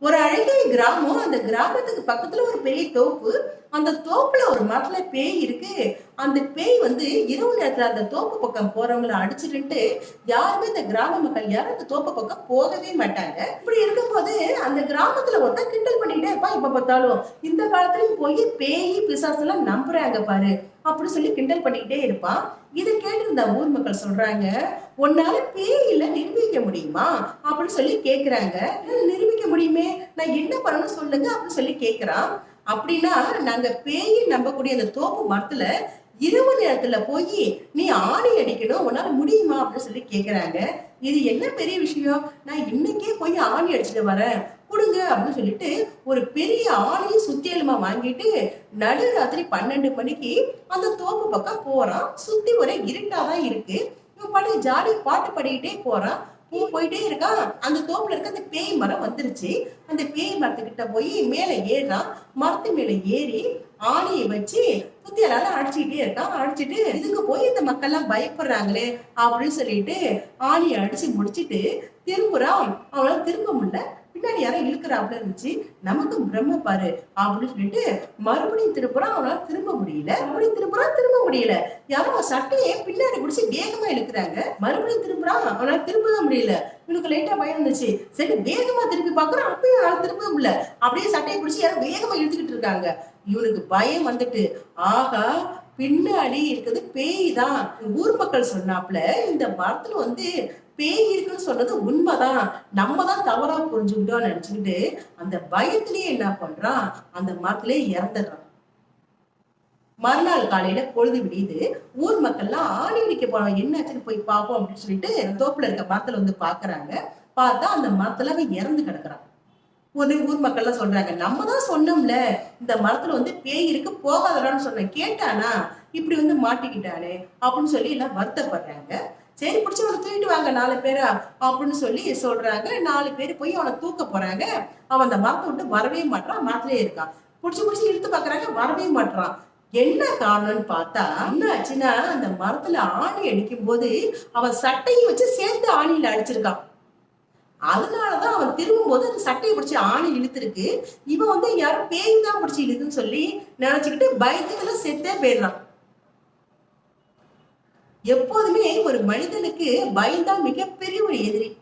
ஒரு அழகிய கிராமம். அந்த கிராமத்துக்கு பக்கத்துல ஒரு பெரிய தோப்பு. அந்த தோப்புல ஒரு மரத்துல பேய் இருக்கு. அந்த பேய் வந்து இரவு நேரத்துல அந்த தோப்பு பக்கம் போறவங்கள அடிச்சுட்டு யாருமே இந்த கிராம மக்கள் யாரும் அந்த தோப்பு பக்கம் போகவே மாட்டாங்க. இப்படி இருக்கும்போது அந்த கிராமத்துல ஒருத்தன் கிண்டல் பண்ணிட்டே இருப்பான். இப்ப பார்த்தாலும் இந்த காலத்துலயும் போய் பேய் பிசாசு எல்லாம் நம்புறாங்க பாரு அப்படின்னு சொல்லி கிண்டல் பண்ணிக்கிட்டே இருப்பான். இதை கேட்டு ஊர் மக்கள் சொல்றாங்க உன்னால பேயில நிரூபிக்க முடியுமா? அப்படின்னு சொல்லி கேக்குறாங்க. நிரூபி நான் என்ன பண்ணணும் சொல்லுங்க அப்படின்னு சொல்லி கேட்கிறான் அப்படின்னா நாங்க பேய் நம்பக்கூடிய அந்த தோப்பு மரத்துல இரவு நேரத்துல போய் நீ ஆணி அடிக்கணும் உன்னால முடியுமா அப்படின்னு சொல்லி கேக்குறாங்க. இது என்ன பெரிய விஷயம்? நான் இன்னைக்கே போய் ஆணி அடிச்சுட்டு வரேன். கொடுங்க அப்படின்னு சொல்லிட்டு ஒரு பெரிய ஆணையும் சுத்தியலுமா வாங்கிட்டு நடுராத்திரி பன்னெண்டு மணிக்கு அந்த தோப்பு பக்கம் போறான். சுத்தி ஒரே இருட்டாதான் இருக்கு. இவன் பாட்டு ஜாலி பாட்டு பாடிக்கிட்டே போறான். நீ போயிட்டே இருக்கான் அந்த தோப்புல இருக்க அந்த பேய் மரம் வந்துருச்சு. அந்த பேய் மரத்துக்கிட்ட போய் மேல ஏறான் மரத்து மேல ஏறி ஆணியை வச்சு புத்தியலால அடிச்சுக்கிட்டே இருக்கான் அடிச்சுட்டு இதுக்கு போய் இந்த மக்கள்லாம் பயப்படுறாங்களே அப்படின்னு சொல்லிட்டு ஆணியை அடிச்சு முடிச்சிட்டு திரும்புறான் அவனால திரும்ப முடியல. பின்னாடி யாரோ இழுக்கிறாப்ல இருந்துச்சு. நமக்கு பிரம்ம பாரு அப்படின்னு சொல்லிட்டு மறுபடியும் திருப்புறான் அவனால திரும்ப முடியல. மறுபடியும் திருப்புறான் திரும்ப முடியல. யாரோ சட்டையை பின்னாடி பிடிச்சி வேகமா இழுக்கிறாங்க. மறுபடியும் திரும்புறான் அவனால திரும்ப முடியல. இவனுக்கு லைட்டா பயம் இருந்துச்சு சரி வேகமா திருப்பி பாக்குறான் அப்பயும் அவனால திரும்ப முடியல. அப்படியே சட்டையை பிடிச்சி யாரோ வேகமா இழுத்துக்கிட்டு இருக்காங்க. இவனுக்கு பயம் வந்துட்டு ஆகா பின்னாடி இருக்குது பேய் தான். ஊர் மக்கள் சொன்னாப்ல இந்த மரத்துல வந்து பேய் இருக்குன்னு சொன்னது உண்மைதான். நம்ம தான் தவறா புரிஞ்சுக்கிட்டோம் நினைச்சுக்கிட்டு அந்த பயத்திலேயே என்ன பண்றான் அந்த மரத்திலே இறந்துடுறான் மறுநாள் காலையில பொழுது விடியுது. ஊர் மக்கள்லாம் ஆணி அடிக்க போறோம் என்னாச்சுன்னு போய் பார்ப்போம் அப்படின்னு சொல்லிட்டு தோப்புல இருக்க மரத்துல வந்து பாக்குறாங்க பார்த்தா அந்த மரத்துல அவன் இறந்து கிடக்குறான். ஒரு ஊர் மக்கள்லாம் சொல்றாங்க நம்ம தான் சொன்னோம்ல இந்த மரத்துல வந்து பேய் இருக்கு போகாதடான்னு சொன்னேன். கேட்டானா? இப்படி வந்து மாட்டிக்கிட்டானே அப்படின்னு சொல்லி எல்லாம் வருத்தப்படுறாங்க. சரி பிடிச்சி அவனை தூக்கிட்டு வாங்க நாலு பேரா அப்படின்னு சொல்லி சொல்றாங்க. நாலு பேர் போய் அவனை தூக்க போறாங்க. அவன் அந்த மரத்தை விட்டு வரவே மாட்டான் மரத்திலே இருக்கான். பிடிச்சி பிடிச்சி இழுத்து பாக்குறாங்க வரவே மாட்டான் என்ன காரணம்னு பார்த்தா என்ன ஆச்சுன்னா அந்த மரத்துல ஆணி அடிக்கும் போது அவன் சட்டையை வச்சு சேர்த்து ஆணியில அடிச்சிருக்கான். அதனாலதான் அவன் திரும்பும்போது அந்த சட்டையை பிடிச்சி ஆணி இழுத்துருக்கு. இவன் வந்து யாரும் பேய் தான் பிடிச்சி இழுதுன்னு சொல்லி நினைச்சுக்கிட்டு பயத்துக்குள்ள செத்தே போயிடுறான். எப்போதுமே ஒரு மனிதனுக்கு பயம்தான் மிகப்பெரிய ஒரு எதிரி.